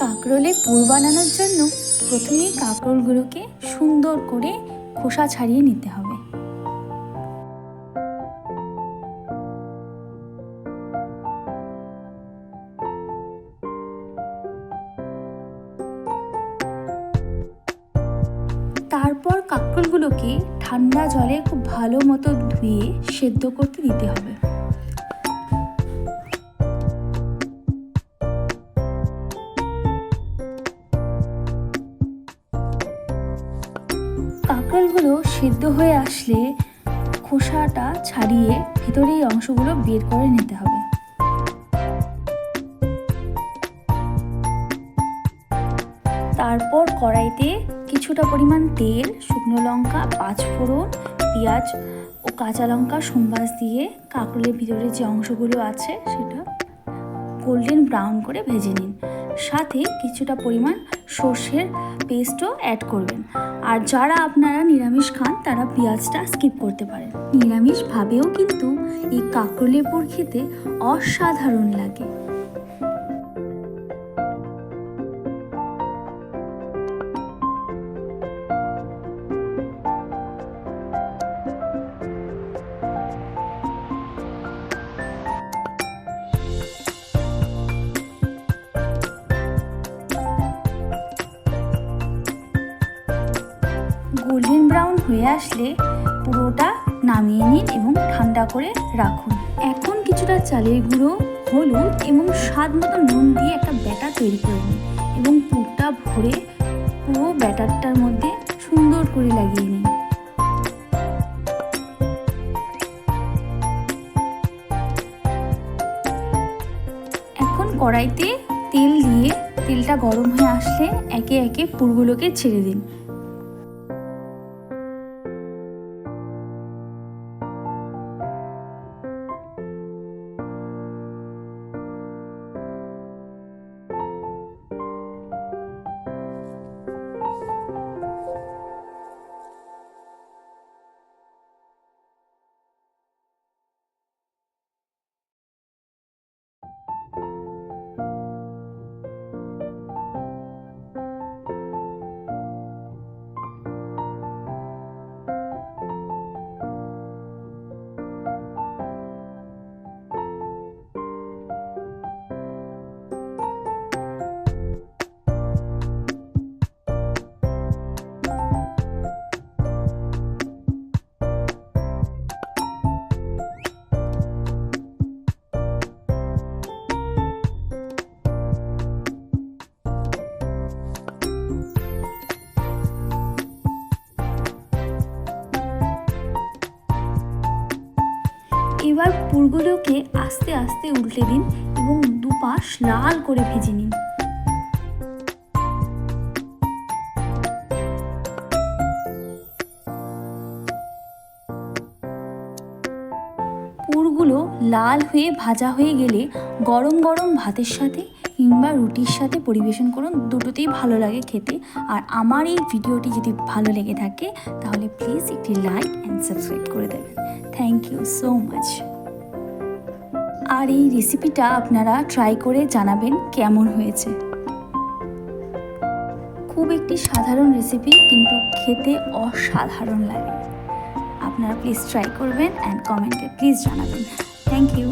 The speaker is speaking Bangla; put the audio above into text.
কাঁকরোলে পুর বানানোর জন্য প্রথমেই কাঁকরোলগুলোকে সুন্দর করে খোসা ছাড়িয়ে নিতে হবে। তারপর কাঁকরোলগুলোকে ঠান্ডা জলে খুব ভালো মতো ধুয়ে সেদ্ধ করতে দিতে হবে। কাঁকরোলগুলো সেদ্ধ হয়ে আসলে খোসাটা ছাড়িয়ে ভেতরে এই অংশগুলো বের করে নিতে হবে। তারপর কড়াইতে কিছুটা পরিমাণ তেল, শুকনো লঙ্কা পাঁচফোড়ন পেঁয়াজ ও কাঁচা লঙ্কা, সোমবাস দিয়ে কাঁকরোলের ভিতরে যে অংশগুলো আছে সেটা গোল্ডেন ব্রাউন করে ভেজে নিন। সাথে কিছুটা পরিমাণ সর্ষের পেস্টও অ্যাড করবেন। আর যারা আপনারা নিরামিষ খান, তারা পেঁয়াজটা স্কিপ করতে পারেন। নিরামিষভাবেও কিন্তু এই কাঁকরোলের খেতে অসাধারণ লাগে। গোল্ডেন ব্রাউন হয়ে আসলে পুরোটা নামিয়ে নিন এবং ঠান্ডা করে রাখুন। এখন কিছুটা চালের গুঁড়ো, হলুদ এবং স্বাদ মতো নুন দিয়ে একটা ব্যাটার তৈরি করে নিন এবং পুরটা ভরে পুরো ব্যাটারটার মধ্যে সুন্দর করে লাগিয়ে নিন। এখন কড়াইতে তেল দিয়ে তেলটা গরম হয়ে আসলে একে একে পুরগুলোকে ছেড়ে দিন। এবার পুরগুলোকে আস্তে আস্তে উল্টে দিন এবং দুপাশ লাল করে ভেজে নিন। পুরগুলো লাল হয়ে ভাজা হয়ে গেলে গরম গরম ভাতের সাথে কিংবা রুটির সাথে পরিবেশন করুন, দুটোতেই ভালো লাগে খেতে। আর আমার এই ভিডিওটি যদি ভালো লেগে থাকে, তাহলে প্লিজ একটি লাইক অ্যান্ড সাবস্ক্রাইব করে দেবেন। থ্যাংক ইউ সো মাচ আর এই রেসিপিটা আপনারা ট্রাই করে জানাবেন কেমন হয়েছে। খুব একটি সাধারণ রেসিপি কিন্তু খেতে অসাধারণ লাগে। আপনারা প্লিজ ট্রাই করবেন অ্যান্ড কমেন্টে প্লিজ জানাবেন। Thank you